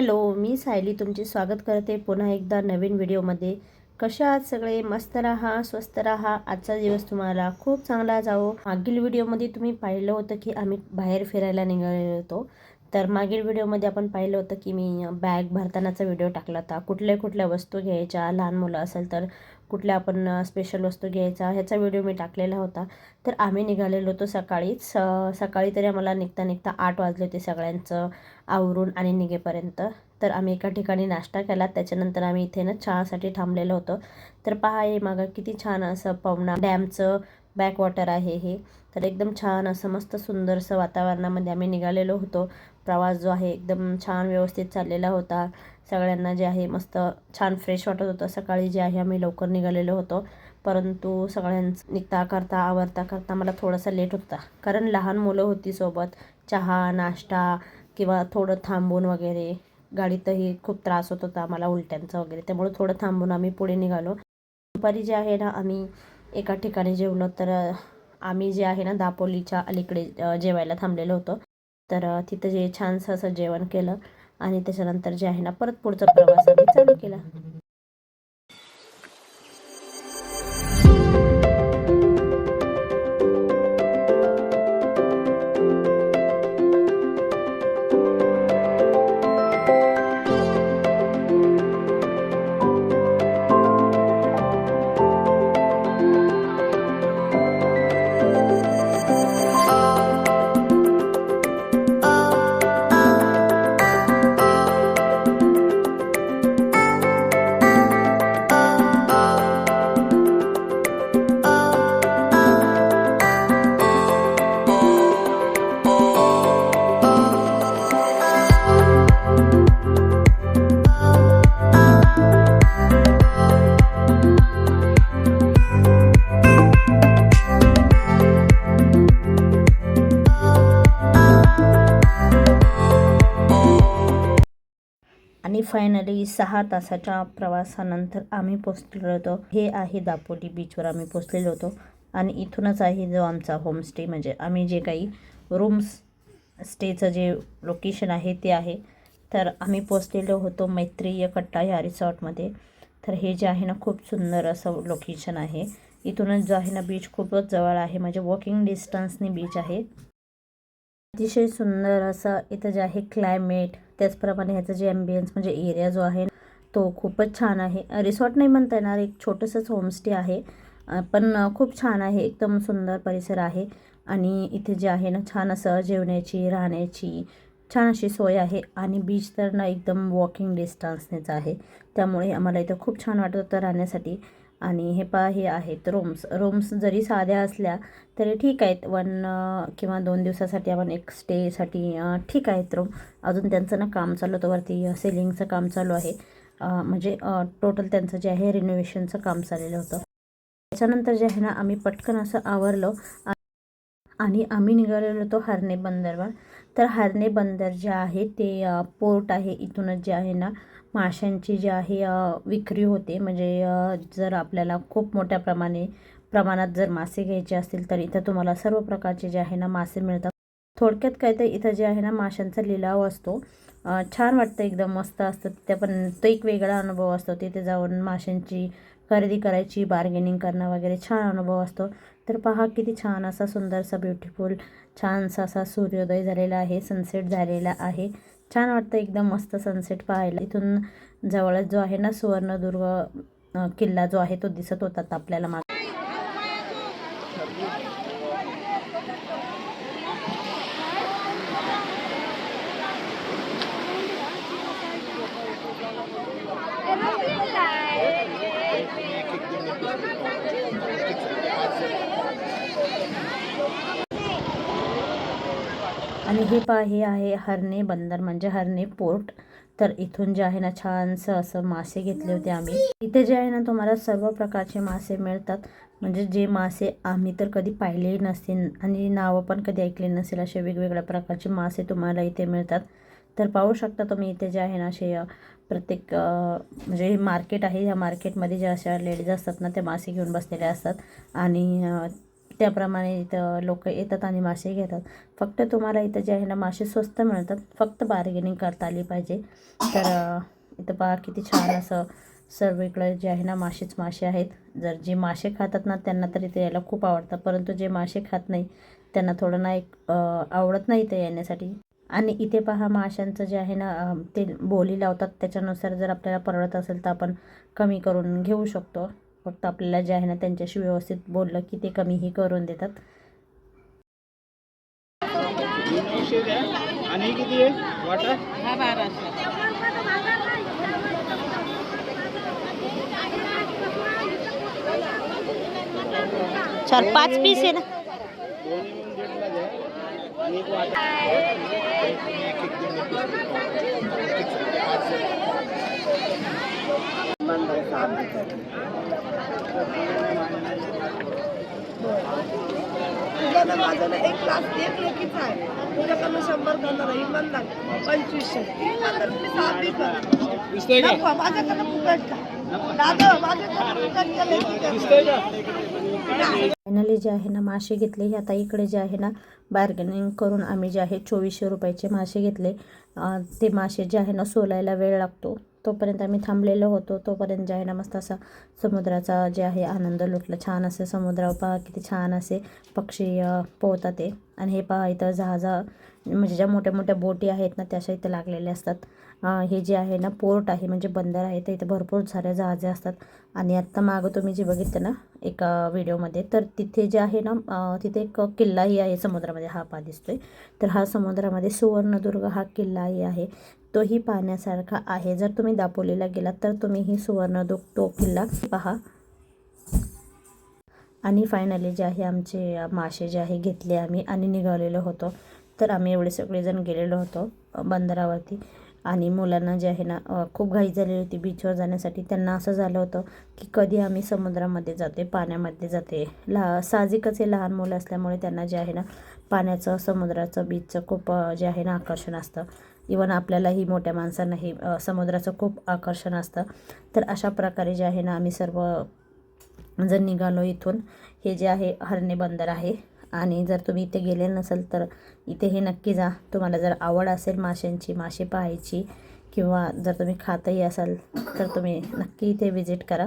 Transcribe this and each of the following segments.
Hello मी सायली तुमचे स्वागत करते पुन्हा एकदा नवीन व्हिडिओमध्ये. कशा आहात सगळे? मस्त राहा स्वस्त राहा. आजचा दिवस तुम्हाला खूप चांगला जावो. मागील व्हिडिओमध्ये तुम्ही पाहिलं होतं की आम्ही बाहेर फिरायला निघालेलो होतो. तर मागील व्हिडिओमध्ये आपण पाहिलं होतं की मी बॅग भरतानाचा व्हिडिओ टाकला होता. कुठल्या कुठल्या वस्तू घ्यायच्या लहान मुलं असेल तर कुठल्या आपण स्पेशल वस्तू घ्यायचा ह्याचा व्हिडिओ मी टाकलेला होता. तर आम्ही निघालेलो होतो सकाळीच स- सकाळी तरी आम्हाला निघता निघता आठ वाजले होते सगळ्यांचं आवरून आणि निघेपर्यंत. तर आम्ही एका ठिकाणी नाश्ता केला. त्याच्यानंतर आम्ही इथे ना चहासाठी थांबलेलो होतो. तर पहा हे मागं किती छान असं पवना डॅमचं बॅकवॉटर आहे हे. तर एकदम छान असं मस्त सुंदरसं वातावरणामध्ये आम्ही निघालेलो होतो. प्रवास जो आहे एकदम छान व्यवस्थित चाललेला होता. सगळ्यांना जे आहे मस्त छान फ्रेश वाटत होतं. सकाळी जे आहे आम्ही लवकर निघालेलो होतो. परंतु सगळ्यांचं निघता करता आवरता करता मला थोडासा लेट होता. कारण लहान मुलं होती सोबत. चहा नाश्ता किंवा थोडं थांबून वगैरे. गाडीतही खूप त्रास होत होता आम्हाला उलट्यांचा वगैरे. त्यामुळे थोडं थांबून आम्ही पुढे निघालो. दुपारी जे आहे ना आम्ही एका ठिकाणी जेवलो तर आम्ही जे आहे ना दापोलीच्या अलीकडे जेवायला थांबलेलो होतो. तर तिथं जे छानसं असं जेवण केलं. आणि त्याच्यानंतर जे आहे ना परत पुढचा प्रवास आम्ही चालू केला. फायनली सहा तासाच्या प्रवासानंतर आम्ही पोचलेलो होतो. हे आहे दापोली बीचवर आम्ही पोचलेलो होतो. आणि इथूनच आहे जो आमचा होमस्टे म्हणजे आम्ही जे काही रूम्स स्टेचं जे लोकेशन आहे ते आहे. तर आम्ही पोचलेलो होतो मैत्रीय कट्टा या रिसॉर्टमध्ये. तर हे जे आहे ना खूप सुंदर असं लोकेशन आहे. इथूनच जो आहे ना बीच खूपच जवळ आहे. म्हणजे वॉकिंग डिस्टन्सने बीच आहे. अतिशय सुंदर असं इथं जे आहे क्लायमेट त्याचप्रमाणे ह्याचं जे ॲम्बियन्स म्हणजे एरिया जो आहे तो खूपच छान आहे. रिसॉर्ट नाही म्हणता येणार एक छोटंसंच होमस्टे आहे. पण खूप छान आहे एकदम सुंदर परिसर आहे. आणि इथे जे आहे ना छान असं जेवण्याची राहण्याची छान अशी सोय आहे. आणि बीच तर ना एकदम वॉकिंग डिस्टन्सनेच आहे. त्यामुळे आम्हाला इथं खूप छान वाटत होतं राहण्यासाठी. आणि हे पहा हे आहेत रूम्स रूम्स जरी साध्या असल्या तरी ठीक आहेत. वन किंवा दोन दिवसासाठी आपण एक स्टेसाठी ठीक आहेत रूम अजून त्यांचं ना काम चालू होतं. वरती सेलिंगचं काम चालू आहे. म्हणजे टोटल त्यांचं जे आहे रिनोव्हेशनचं काम चाललेलं होतं. त्याच्यानंतर जे आहे ना आम्ही पटकन असं आवरलो. आणि आम्ही निघालेलो होतो हरणे बंदरवर. तर हरणे बंदर जे आहे ते पोर्ट आहे. इथूनच जे आहे ना माशांची जी आहे विक्री होते. म्हणजे जर आपल्याला खूप मोठ्या प्रमाणे प्रमाणात जर मासे घ्यायचे असतील तर इथं तुम्हाला सर्व प्रकारचे जे आहे ना मासे मिळतात. थोडक्यात काय तर इथं जे आहे ना माशांचा लिलाव असतो. छान वाटतं एकदम मस्त असतं. तिथे पण तो एक वेगळा अनुभव असतो. तिथे जाऊन माशांची खरेदी करायची बार्गेनिंग करणं वगैरे छान अनुभव असतो. तर पहा किती छान असा सुंदरसा ब्युटिफुल छानसा असा सूर्योदय झालेला आहे सनसेट झालेला आहे. छान वाटतं एकदम मस्त सनसेट पाहायला. इथून जवळच जो आहे ना सुवर्णदुर्ग किल्ला जो आहे तो दिसत होता आपल्याला माग. आणि हे पहा हे आहे हरणे बंदर म्हणजे हरणे पोर्ट. तर इथून जे आहे ना छानसं असं मासे घेतले होते आम्ही. इथे जे आहे ना तुम्हाला सर्व प्रकारचे मासे मिळतात. म्हणजे जे मासे आम्ही तर कधी पाहिलेही नसतील आणि नावं पण कधी ऐकले नसेल असे वेगवेगळ्या प्रकारचे मासे तुम्हाला इथे मिळतात. तर पाहू शकता तुम्ही इथे जे आहे ना असे प्रत्येक म्हणजे हे मार्केट आहे. ह्या मार्केटमध्ये ज्या अशा लेडीज असतात ना त्या मासे घेऊन बसलेल्या असतात. आणि त्याप्रमाणे इथं लोक येतात आणि मासे घेतात. फक्त तुम्हाला इथं जे आहे ना मासे स्वस्त मिळतात. फक्त बार्गेनिंग करता आली पाहिजे. तर इथं पहा किती छान असं सर्वीकडे जे आहे ना मासेच मासे आहेत. जर जे मासे खातात ना त्यांना तर इथे यायला खूप आवडतं. परंतु जे मासे खात नाही त्यांना थोडं ना एक आवडत नाही इथे येण्यासाठी. आणि इथे पहा माशांचं जे आहे ना ते बोली लावतात. त्याच्यानुसार जर आपल्याला परवडत असेल तर आपण कमी करून घेऊ शकतो. फक्त आपल्याला जे आहे ना त्यांच्याशी व्यवस्थित बोललं की ते कमीही करून देतात. आणि हे किती आहे? वाटा? हा बाराशे. चार पाच पीस आहे ना? ना माझा ना एक क्लास एक लेखीचा आहे. तुझ्याकडनं शंभर करणार आहे इमानदार पंचवीसशे. इमानदार तुम्ही सहा पीस करा. दिसतंय का? नको, माझ्याकडनं फुकट का? दादा माझ्याकडनं फुकट का लेखी का? दिसतंय का? फायनली जे आहे ना मासे घेतले. आता इकडे जे आहे ना बार्गेनिंग करून आम्ही जे आहे चोवीसशे रुपयाचे मासे घेतले. ते मासे जे आहे ना सोलायला वेळ लागतो. तोपर्यंत आम्ही थांबलेलो होतो. तोपर्यंत जे आहे ना मस्त असा समुद्राचा जे आहे आनंद लुटला. छान असे समुद्रावर पहा किती छान असे पक्षी पोहतात ते. आणि हे पहा इथं जहाजा म्हणजे ज्या मोठ्या मोठ्या बोटी आहेत ना त्याशा इथं लागलेल्या असतात. हे जे आहे ना पोर्ट आहे म्हणजे बंदर आहे तर इथं भरपूर साऱ्या जहाजे असतात. आणि आत्ता मागं तुम्ही जे बघितलं ना एका व्हिडिओमध्ये तर तिथे जे आहे ना तिथे एक किल्लाही आहे समुद्रामध्ये. हा पा दिसतोय. तर हा समुद्रामध्ये सुवर्णदुर्ग हा किल्लाही आहे. तोही पाहण्यासारखा आहे. जर तुम्ही दापोलीला गेलात तर तुम्ही ही सुवर्णदुर्ग तो किल्ला पहा. आणि फायनली जे आहे आमचे मासे जे आहे घेतले आम्ही आणि निघालेलो होतो. तर आम्ही एवढे सगळेजण गेलेलो होतो बंदरावरती. आणि मुलांना जे आहे ना खूप घाई झालेली होती बीचवर जाण्यासाठी. त्यांना असं झालं होतं की कधी आम्ही समुद्रामध्ये जाते पाण्यामध्ये जाते ला साहजिकच हे लहान मुलं असल्यामुळे त्यांना जे आहे ना पाण्याचं समुद्राचं बीचचं खूप जे आहे ना आकर्षण असतं. इवन आपल्यालाही मोठ्या माणसांनाही समुद्राचं खूप आकर्षण असतं. तर अशा प्रकारे जे आहे ना आम्ही सर्व जर निघालो इथून. हे जे आहे हरणे बंदर आहे. आणि जर तुम्ही इथे गेले नसेल तर इथे हे नक्की जा. तुम्हाला जर आवड असेल माशांची मासे पाहायची किंवा जर तुम्ही खातही असाल तर तुम्ही नक्की इथे व्हिजिट करा.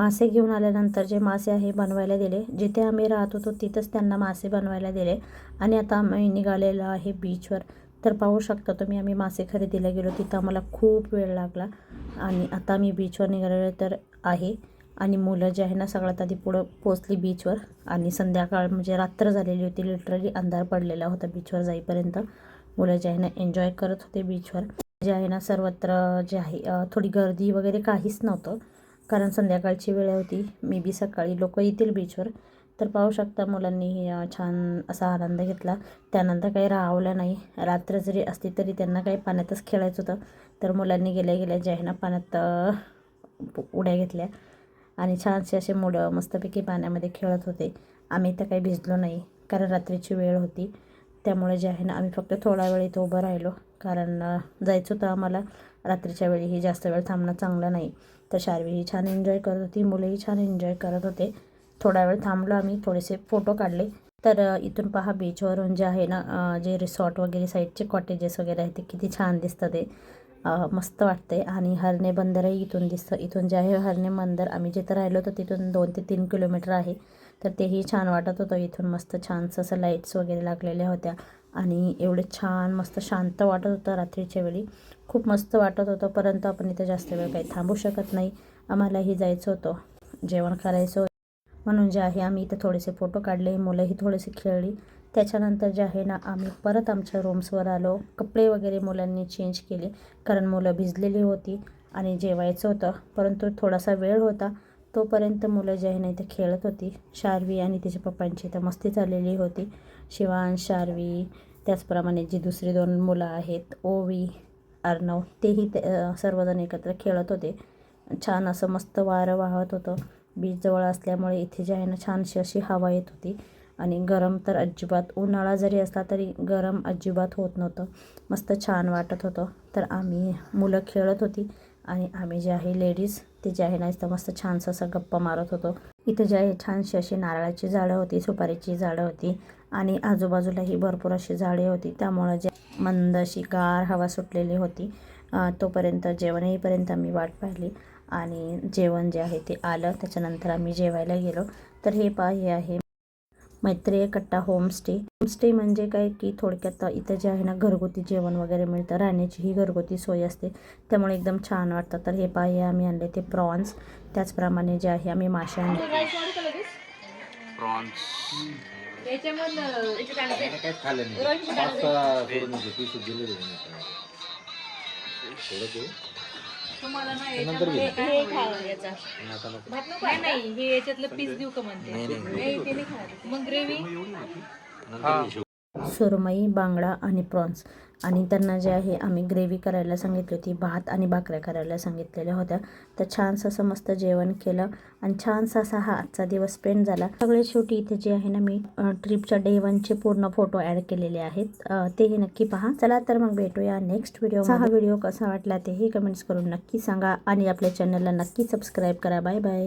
मासे घेऊन आल्यानंतर जे मासे आहे बनवायला दिले. जिथे आम्ही राहत होतो तिथंच त्यांना मासे बनवायला दिले. आणि आता आम्ही निघालेलो आहे बीचवर तर पाहू शकता तुम्ही आम्ही मासे खरेदीला गेलो. तिथं आम्हाला खूप वेळ लागला. आणि आता आम्ही बीचवर निघालेलो तर आहे. आणि मुलं जे आहे ना सगळ्यात आधी पुढं पोचली बीचवर आणि संध्याकाळ म्हणजे रात्र झालेली होती. लिटरली अंधार पडलेला होता बीचवर जाईपर्यंत. मुलं जे आहे ना एन्जॉय करत होते बीचवर जे आहे ना सर्वत्र जे आहे थोडी गर्दी वगैरे काहीच नव्हतं. कारण संध्याकाळची वेळ होती. मी बी सकाळी लोक येतील बीचवर तर पाहू शकता मुलांनी छान असा आनंद घेतला. त्यानंतर काही राहवलं नाही. रात्र जरी असली तरी त्यांना काही पाण्यातच खेळायचं होतं. तर मुलांनी गेल्या गेल्या जे आहे ना पाण्यात उड्या घेतल्या. आणि छानसे असे मुलं मस्तपैकी पाण्यामध्ये खेळत होते. आम्ही तर काही भिजलो नाही कारण रात्रीची वेळ होती. त्यामुळे जे आहे ना आम्ही फक्त थोडा वेळ इथं उभं राहिलो. कारण जायचं होतं आम्हाला. रात्रीच्या वेळीही जास्त वेळ थांबणं चांगलं नाही. तर शार्वीही छान एन्जॉय करत होती. मुलंही छान एन्जॉय करत होते. थोडा वेळ थांबलो आम्ही. थोडेसे फोटो काढले. तर इथून पहा बीचवरून जे आहे ना जे रिसॉर्ट वगैरे साईडचे कॉटेजेस वगैरे आहेत ते किती छान दिसतं ते. मस्त वाटते आणि हरणे बंदरही इथून दिसतं. इथून जे आहे हरणे बंदर आम्ही जिथं राहिलो होतो तिथून दोन ते तीन किलोमीटर आहे. तर तेही छान वाटत होतं. इथून मस्त छानसं असं लाईट्स वगैरे लागलेल्या होत्या. आणि एवढे छान मस्त शांत वाटत होतं रात्रीच्या वेळी. खूप मस्त वाटत होतं परंतु आपण इथं जास्त वेळ काही थांबू शकत नाही. आम्हालाही जायचं होतं. जेवण करायचं होतं. म्हणून जे आहे आम्ही इथं थोडेसे फोटो काढले मुलंही थोडेसे खेळली. त्याच्यानंतर जे आहे ना आम्ही परत आमच्या रूम्सवर आलो. कपडे वगैरे मुलांनी चेंज केले. कारण मुलं भिजलेली होती आणि जेवायचं होतं. परंतु थोडासा वेळ होता. तोपर्यंत मुलं जे आहे ना इथे खेळत होती. शार्वी आणि तिच्या पप्पांची इथं मस्ती चाललेली होती. शिवान शार्वी त्याचप्रमाणे जी दुसरी दोन मुलं आहेत ओवी अर्णव तेही ते सर्वजण एकत्र खेळत होते. छान असं मस्त वारं वाहत होतं. बीच जवळ असल्यामुळे इथे जे आहे ना छानशी अशी हवा येत होती. आणि गरम तर अजिबात उन्हाळा जरी असला तरी गरम अजिबात होत नव्हतं. मस्त छान वाटत होतं. तर आम्ही मुलं खेळत होती. आणि आम्ही जे आहे लेडीज ते जे आहे ना इथं मस्त छानसं असं गप्पा मारत होतो. इथे जे आहे छानशी अशी नारळाची झाडं होती सुपारीची झाडं होती आणि आजूबाजूलाही भरपूर अशी झाडे होती. त्यामुळं जे मंद अशी गार हवा सुटलेली होती तोपर्यंत जेवण येईपर्यंत आम्ही वाट पाहिली आणि जेवण जे आहे ते आलं. त्याच्यानंतर आम्ही जेवायला गेलो. तर हे पा हे आहे मैत्रेय कट्टा होमस्टे. होमस्टे म्हणजे काय की थोडक्यात इथं जे आहे ना घरगुती जेवण वगैरे मिळतं. राहण्याची ही घरगुती सोय असते. त्यामुळे एकदम छान वाटतं. तर हे पा हे आम्ही आणले ते प्रॉन्स. त्याचप्रमाणे जे आहे आम्ही मासे आणले. प्रॉन्स. नाही हे याच्यातलं पीस देऊ का म्हणते? नाही, नाही. नाही, ते नाही खाणार. मग ग्रेव्ही. सुरमई बांगडा आणि प्रॉन्स. आणि त्यांना जे आहे आम्ही ग्रेव्ही करायला सांगितली होती भात आणि भाकऱ्या करायला सांगितलेल्या होत्या. तर छानसं असं मस्त जेवण केलं आणि छानसा असा हा आजचा दिवस स्पेंड झाला. सगळे शेवटी इथे जे आहे ना मी ट्रिपच्या डे वनचे पूर्ण फोटो ॲड केलेले आहेत. तेही नक्की पहा. चला तर मग भेटूया नेक्स्ट व्हिडिओ हा व्हिडिओ कसा वाटला तेही कमेंट्स करून नक्की सांगा. आणि आपल्या चॅनलला नक्की सबस्क्राईब करा. Bye bye